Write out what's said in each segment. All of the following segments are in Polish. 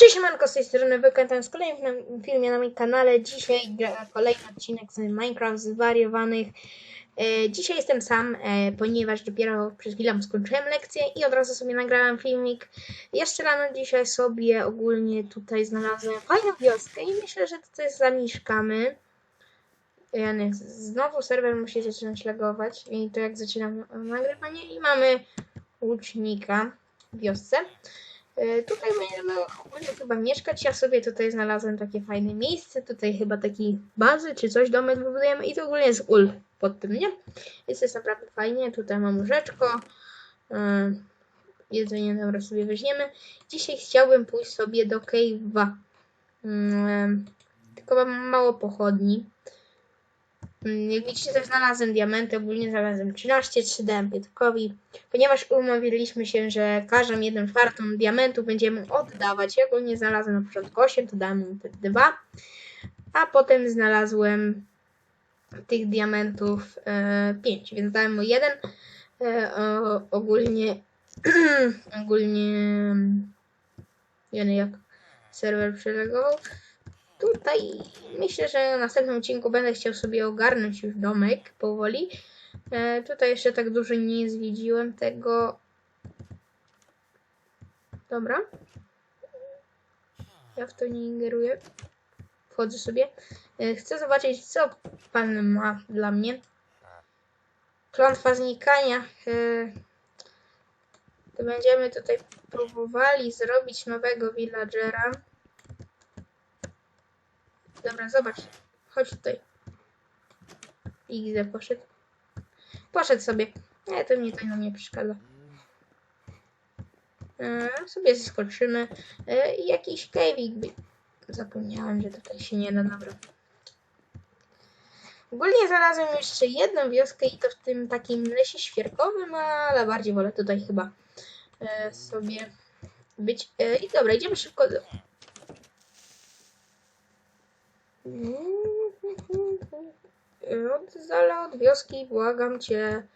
Cześć, Manko, z tej strony Wykrętam z kolejnym filmie na moim kanale. Dzisiaj kolejny odcinek z Minecraft zwariowanych. E, dzisiaj jestem sam, e, ponieważ dopiero przed chwilą skończyłem lekcję i od razu sobie nagrałem filmik. Jeszcze rano dzisiaj sobie ogólnie tutaj znalazłem fajną wioskę i myślę, że tutaj zamieszkamy. Janek, znowu serwer musi zaczynać lagować i to jak zaczynam nagrywanie i mamy łucznika w wiosce. E, Tutaj będziemy ogólnie chyba mieszkać. Ja sobie tutaj znalazłem takie fajne miejsce. Tutaj chyba taki bazy czy coś, domek wybudujemy i to ogólnie jest ul pod tym, nie? Jest jest naprawdę fajnie. Tutaj mam łóżeczko. E, Jedzenie dobra sobie weźmiemy. Dzisiaj chciałbym pójść sobie do cave'a. Mm, Tylko mam mało pochodni. Mm, Jak widzicie, też znalazłem diamenty, ogólnie znalazłem 13, 3 dałem Piotrkowi, ponieważ umówiliśmy się, że każdą jedną czwartą diamentu będziemy oddawać. Ja ogólnie znalazłem na początku 8, to dałem mu te 2, a potem znalazłem tych diamentów e, 5, więc dałem mu jeden. E, o, ogólnie, ogólnie, nie wiem jak serwer przelegował. Tutaj myślę, że w następnym odcinku będę chciał sobie ogarnąć już domek powoli. E, tutaj jeszcze tak dużo nie zwiedziłem tego. Dobra. Ja w to nie ingeruję. Wchodzę sobie. E, chcę zobaczyć, co pan ma dla mnie. Klątwa znikania. E, to będziemy tutaj próbowali zrobić nowego villagera. Dobra, zobacz. Chodź tutaj. XD poszedł. Poszedł sobie. Nie, to mnie to nam nie przeszkadza. E, sobie zeskoczymy. E, i jakiś cave'ik by... Zapomniałem, że tutaj się nie da, dobra. Ogólnie znalazłem jeszcze jedną wioskę i to w tym takim lesie świerkowym, ale bardziej wolę tutaj chyba e, sobie być. E, I dobra, idziemy szybko do... Od z dala od wioski, błagam cię.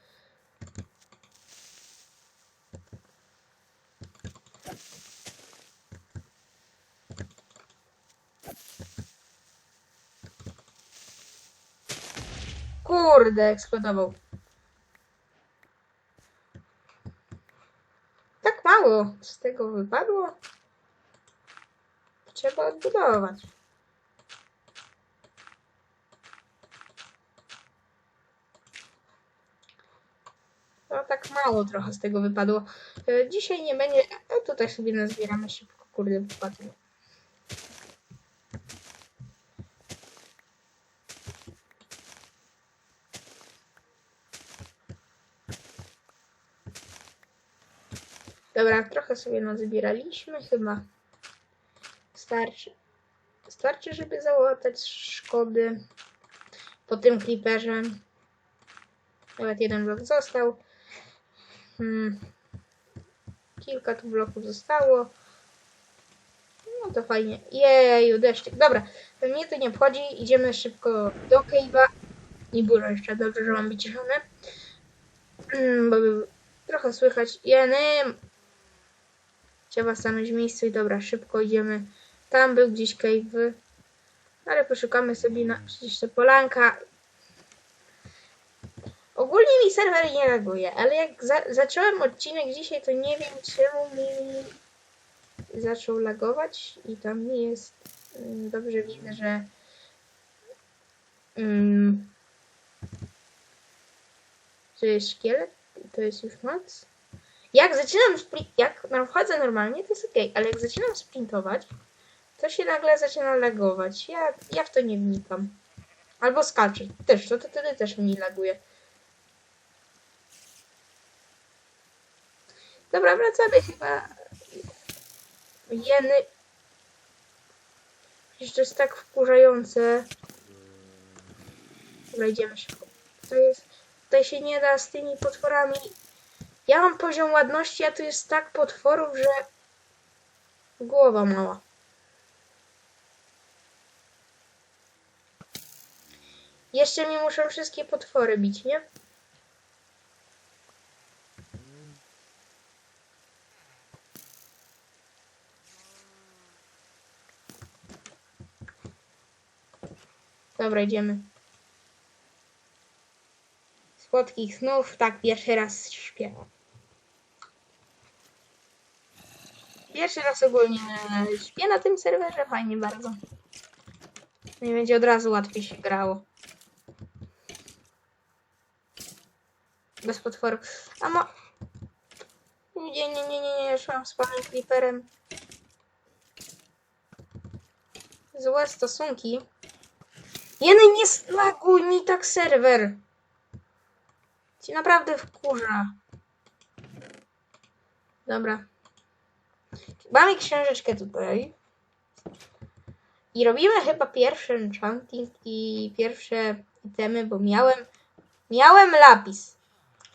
Kurde, eksplodował. Tak mało z tego wypadło. Trzeba odbudować. No tak mało trochę z tego wypadło. E, Dzisiaj nie będzie. No tutaj sobie nazbieramy szybko, kurde, wypadło. Dobra, trochę sobie nazbieraliśmy, chyba starczy. Starczy, żeby załatać szkody po tym creeperze. Nawet jeden blok został. Hmm. Kilka tu bloków zostało. No to fajnie. Jeju, deszczyk. Dobra, mnie to nie obchodzi. Idziemy szybko do cave'a. Nie było jeszcze dobrze, że mam być ciszone. Mm, Bo by trochę słychać. Jeny. Trzeba stanąć w miejscu i dobra, szybko idziemy. Tam był gdzieś cave. Ale poszukamy sobie na przecież to polanka. Ogólnie mi serwer nie reaguje, ale jak za zacząłem odcinek dzisiaj, to nie wiem czemu mi zaczął lagować i tam nie jest. mm, Dobrze widzę, że. Mm, że jest szkielet, to jest już noc. Jak zaczynam spri- jak no, wchodzę normalnie, to jest ok, ale jak zaczynam sprintować, to się nagle zaczyna lagować. Ja, ja w to nie wnikam. Albo skacze. Też, to, to wtedy też mi laguje. Dobra, wracamy chyba. Jeny. Przecież to jest tak wkurzające. Dobra, idziemy szybko. To jest. Tutaj się nie da z tymi potworami. Ja mam poziom ładności, a tu jest tak potworów, że. Głowa mała. Jeszcze mi muszą wszystkie potwory bić, nie? Dobra, idziemy. Słodkich snów, tak, pierwszy raz śpię. Pierwszy raz ogólnie śpię na tym serwerze, fajnie bardzo. Nie będzie od razu łatwiej się grało. Bez potworów. A. Nie, nie, nie, nie, nie, nie, szłam z panem Creeperem. Złe stosunki. Jeny, nie slaguj mi tak serwer. Ci naprawdę wkurza. Dobra. Mamy książeczkę tutaj. I robimy chyba pierwszy enchanting i pierwsze itemy, bo miałem... Miałem lapis.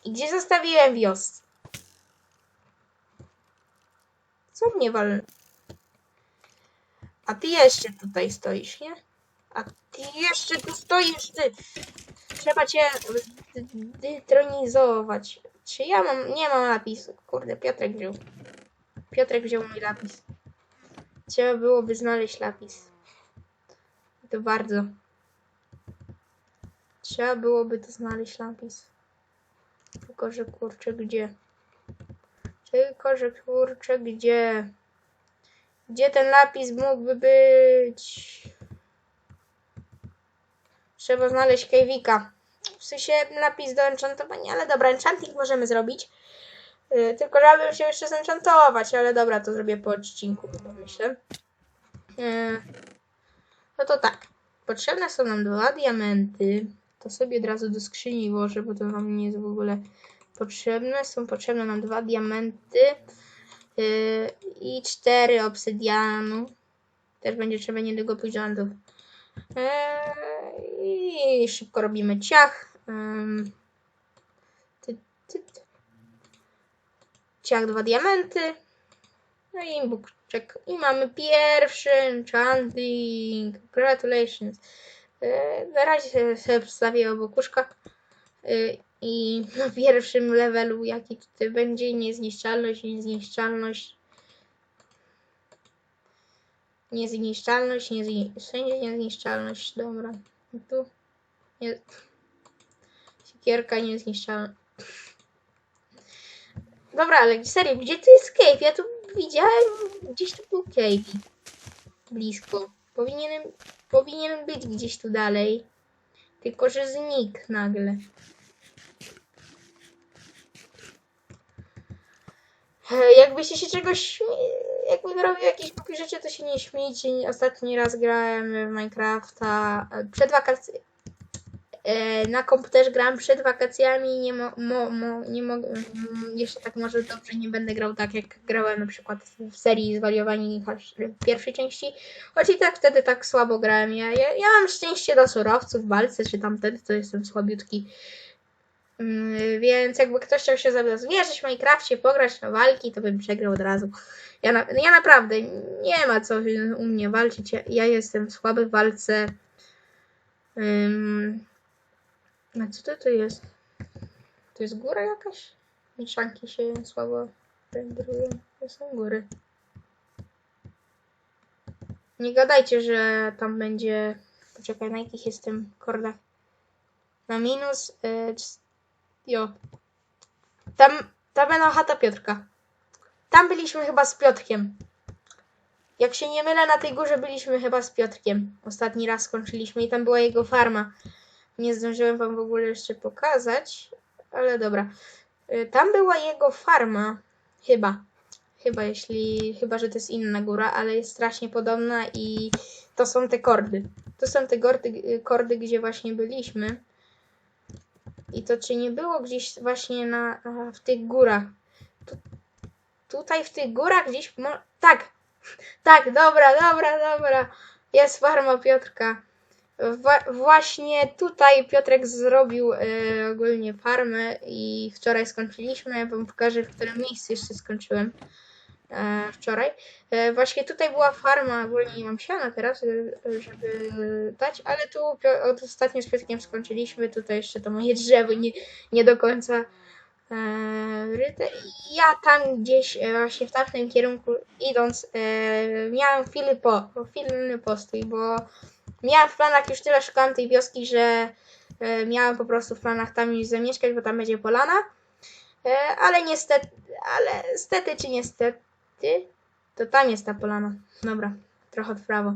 I gdzie zostawiłem wiosce? Co mnie wal... A ty jeszcze tutaj stoisz, nie? A ty jeszcze tu stoisz, ty. Trzeba cię detronizować. Czy ja mam... Nie mam lapisu. Kurde, Piotrek wziął. Piotrek wziął mój lapis. Trzeba byłoby znaleźć lapis. To bardzo. Trzeba byłoby to znaleźć lapis. Tylko, że kurczę, gdzie? Tylko, że kurczę, gdzie? Gdzie ten lapis mógłby być? Trzeba znaleźć Kejwika. W sensie napis do enchantowania, ale dobra, enchanting możemy zrobić. Yy, tylko żebym się jeszcze zenchantować, ale dobra, to zrobię po odcinku, chyba myślę. Yy, no to tak. Potrzebne są nam dwa diamenty. To sobie od razu do skrzyni włożę, bo to nam nie jest w ogóle potrzebne. Są potrzebne nam dwa diamenty yy, i cztery obsydianu. Też będzie trzeba niedługo pójść do handlów. Eee, I szybko robimy ciach. Ciach dwa diamenty. No i buczek. I mamy pierwszy enchanting. Congratulations. Eee, na razie sobie- przedstawię obok łóżka. Eee, I na pierwszym levelu, jaki tutaj będzie, niezniszczalność, niezniszczalność. Niezniszczalność, niezni... wszędzie niezniszczalność, dobra. Tu nie... Siekierka niezniszczalna. Dobra, ale serio, gdzie tu jest cave? Ja tu widziałem, gdzieś tu był cave. Blisko. Powinienem, powinien być gdzieś tu dalej. Tylko, że znikł nagle. E, Jakbyście się czegoś jakbym robił jakieś głupie rzeczy, to się nie śmiejcie. Ostatni raz grałem w Minecrafta e, przed wakacjami. Na komputerze grałem przed wakacjami nie, mo, mo, mo, nie mogę. mm, Jeszcze tak może dobrze nie będę grał tak, jak grałem na przykład w serii Zwariowani w pierwszej części. Choć i tak wtedy tak słabo grałem. Ja, ja, ja mam szczęście do surowców walce, czy tamten, to jestem słabiutki. Mm, Więc jakby ktoś chciał się ze mną zmierzyć w Minecrafcie, pograć na walki, to bym przegrał od razu. Ja, na, ja naprawdę nie ma co u mnie walczyć. Ja, ja jestem słaby w walce. Ym, a co to tu jest? To jest góra jakaś? Mieszanki się słabo renderują. To są góry. Nie gadajcie, że tam będzie. Poczekaj, na jakich jestem kordach? Na minus. Y, jo. Tam, tam będą chata Piotrka. Tam byliśmy chyba z Piotrkiem. Jak się nie mylę, na tej górze byliśmy chyba z Piotrkiem. Ostatni raz skończyliśmy i tam była jego farma. Nie zdążyłem wam w ogóle jeszcze pokazać, ale dobra. Y, Tam była jego farma. Chyba. Chyba, jeśli. Chyba, że to jest inna góra, ale jest strasznie podobna i to są te kordy. To są te kordy, y, kordy gdzie właśnie byliśmy. I to czy nie było gdzieś właśnie na, w tych górach? Tu, tutaj w tych górach gdzieś. Tak! Tak, dobra, dobra, dobra. Jest farma Piotrka. Wa- właśnie tutaj Piotrek zrobił e, ogólnie farmę i wczoraj skończyliśmy. Ja wam pokażę, w którym miejscu jeszcze skończyłem wczoraj. E, właśnie tutaj była farma, ogólnie nie mam siana teraz, e, żeby dać, ale tu od ostatnio z Piotrkiem skończyliśmy. Tutaj jeszcze to moje drzewo nie, nie do końca e, ryte. I ja tam gdzieś e, właśnie w tamtym kierunku idąc e, miałem chwilę po, chwilny postój, bo Miałam w planach już tyle, szukałam tej wioski, że e, miałam po prostu w planach tam już zamieszkać, bo tam będzie polana. E, ale niestety, ale stety czy niestety, to tam jest ta polana. Dobra, trochę w prawo.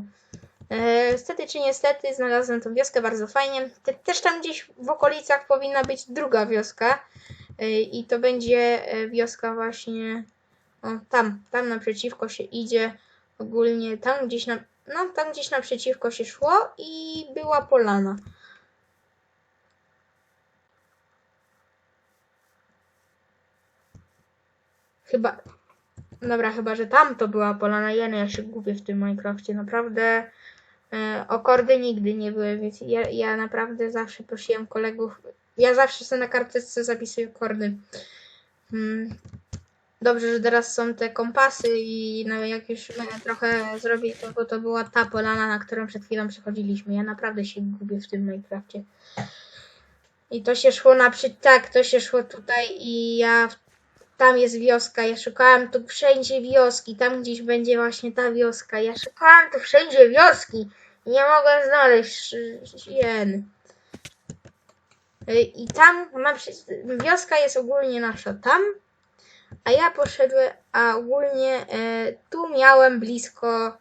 E, Stety czy niestety znalazłem tą wioskę bardzo fajnie. Te, też tam gdzieś w okolicach powinna być druga wioska. E, I to będzie e, wioska właśnie. O, tam, tam naprzeciwko się idzie. Ogólnie tam gdzieś na. No, tam gdzieś naprzeciwko się szło i była polana. Chyba. Dobra, chyba, że tam to była polana. Ja, no, ja się gubię w tym Minecrafcie. Naprawdę. E, o kordy nigdy nie były, więc ja, ja naprawdę zawsze prosiłem kolegów. Ja zawsze sobie na karteczce zapisuję kordy. Hmm. Dobrze, że teraz są te kompasy i no, jak już trochę zrobić, to, bo to była ta polana, na którą przed chwilą przechodziliśmy. Ja naprawdę się gubię w tym Minecrafcie. I to się szło na przy... Tak, to się szło tutaj i ja... Tam jest wioska, ja szukałem tu wszędzie wioski, tam gdzieś będzie właśnie ta wioska. Ja szukałem tu wszędzie wioski nie mogę znaleźć jen. Y, I tam Wioska jest ogólnie nasza tam, a ja poszedłem, a ogólnie e, tu miałem blisko.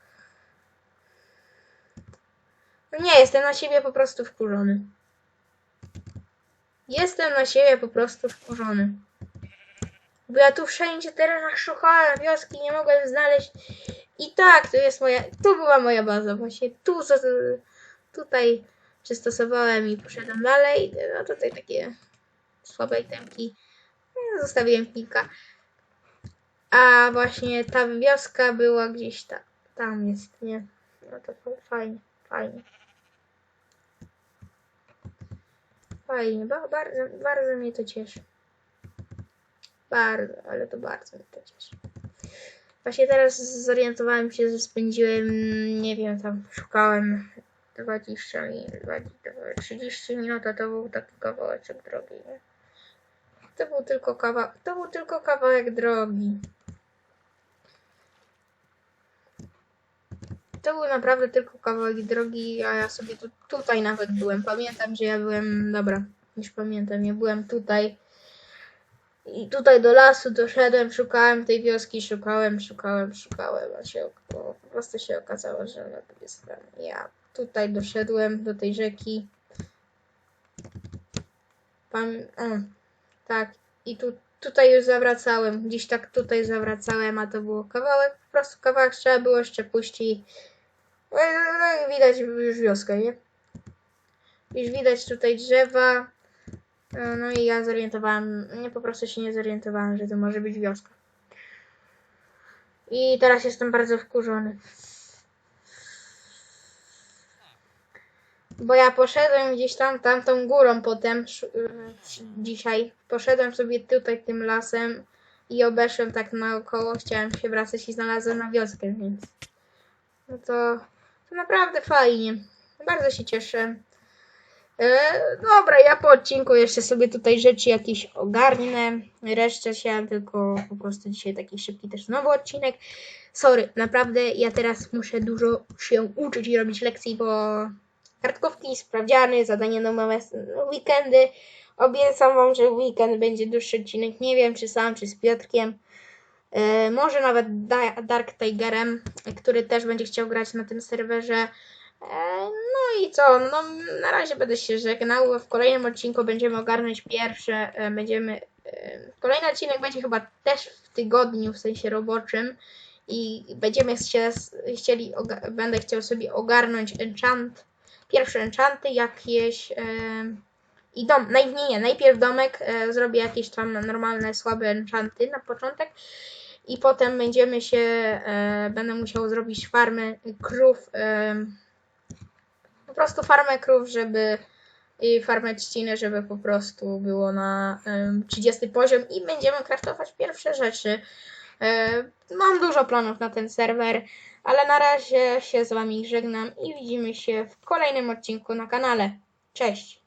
No Nie, jestem na siebie po prostu wkurzony. Jestem na siebie po prostu wkurzony. Bo ja tu wszędzie teraz szukałem wioski, nie mogłem znaleźć. I tak, to jest moja. Tu była moja baza, właśnie. Tu, tutaj przystosowałem i poszedłem dalej. No tutaj takie słabe itemki. No, Zostawiłem kilka. A właśnie ta wioska była gdzieś tam. Tam jest, nie? No to fa- fajnie, fajnie. Fajnie, ba, bardzo, bardzo mnie to cieszy. Bardzo, ale to bardzo mnie to cieszy. Właśnie teraz zorientowałem się, że spędziłem, nie wiem, tam szukałem 20 minut, 20, 30 minut, a to był taki kawałeczek drogi? To był tylko kawałek, to był tylko kawałek drogi. To był naprawdę tylko kawałek drogi, a ja sobie tu, tutaj nawet byłem. Pamiętam, że ja byłem, dobra, już pamiętam, ja byłem tutaj. I tutaj do lasu doszedłem, szukałem tej wioski, szukałem, szukałem, szukałem, a się po prostu się okazało, że ona tu jest tam. Ja tutaj doszedłem do tej rzeki. Pam... O, tak, i tu, tutaj już zawracałem, gdzieś tak tutaj zawracałem, a to było kawałek, po prostu kawałek trzeba było jeszcze puścić. No no i widać już wioskę, nie? Już widać tutaj drzewa. E, No i ja zorientowałem, nie po prostu się nie zorientowałem, że to może być wioska. I teraz jestem bardzo wkurzony. Bo ja poszedłem gdzieś tam, tamtą górą potem, y, dzisiaj. Poszedłem sobie tutaj tym lasem i obeszłem tak naokoło, chciałem się wracać i znalazłem na wioskę, więc... No to, to naprawdę fajnie. Bardzo się cieszę. E, dobra, ja po odcinku jeszcze sobie tutaj rzeczy jakieś ogarnę. Resztę chciałem tylko po prostu dzisiaj taki szybki też znowu odcinek. Sorry, naprawdę ja teraz muszę dużo się uczyć i robić lekcji, bo kartkówki, sprawdziany, zadania domowe, no, weekendy. Obiecam wam, że weekend będzie dłuższy odcinek. Nie wiem, czy sam, czy z Piotrkiem. E, może nawet Da- Dark Tigerem, który też będzie chciał grać na tym serwerze. No i co? No, na razie będę się żegnał. W kolejnym odcinku będziemy ogarnąć pierwsze. e, Będziemy. e, Kolejny odcinek będzie chyba też w tygodniu, w sensie roboczym. I będziemy się, chcieli, będę chciał sobie ogarnąć enchant. Pierwsze enchanty jakieś. e, I dom, naj, nie, nie, najpierw domek, zrobię jakieś tam normalne, słabe enchanty na początek. I potem będziemy się, będę musiał zrobić farmę krów. Po prostu farmę krów, żeby i farmę trzciny, żeby po prostu było na em, 30 poziom i będziemy kraftować pierwsze rzeczy. E, mam dużo planów na ten serwer, ale na razie się z Wami żegnam i widzimy się w kolejnym odcinku na kanale. Cześć!